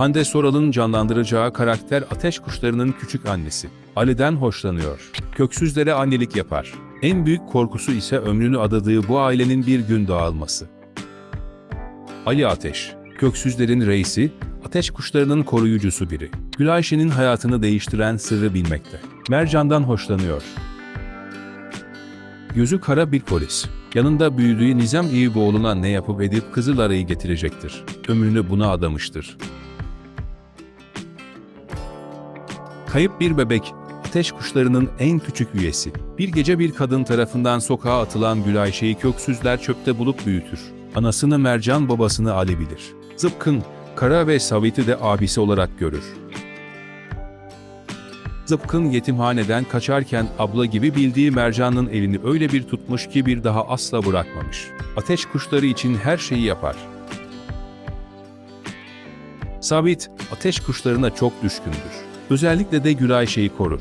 Hande Soral'ın canlandıracağı karakter ateş kuşlarının küçük annesi. Ali'den hoşlanıyor. Köksüzlere annelik yapar. En büyük korkusu ise ömrünü adadığı bu ailenin bir gün dağılması. Ali Ateş, köksüzlerin reisi, ateş kuşlarının koruyucusu biri. Gülayşe'nin hayatını değiştiren sırrı bilmekte. Mercan'dan hoşlanıyor. Gözü kara bir polis. Yanında büyüdüğü Nizam Eyüboğlu'na ne yapıp edip Kızılara'yı getirecektir. Ömrünü buna adamıştır. Kayıp bir bebek, ateş kuşlarının en küçük üyesi. Bir gece bir kadın tarafından sokağa atılan Gülayşe'yi köksüzler çöpte bulup büyütür. Anasını Mercan babasını Ali bilir. Zıpkın, Kara ve Savit'i de abisi olarak görür. Zıpkın yetimhaneden kaçarken abla gibi bildiği Mercan'ın elini öyle bir tutmuş ki bir daha asla bırakmamış. Ateş kuşları için her şeyi yapar. Sabit, ateş kuşlarına çok düşkündür. Özellikle de Gülayşe'yi korur.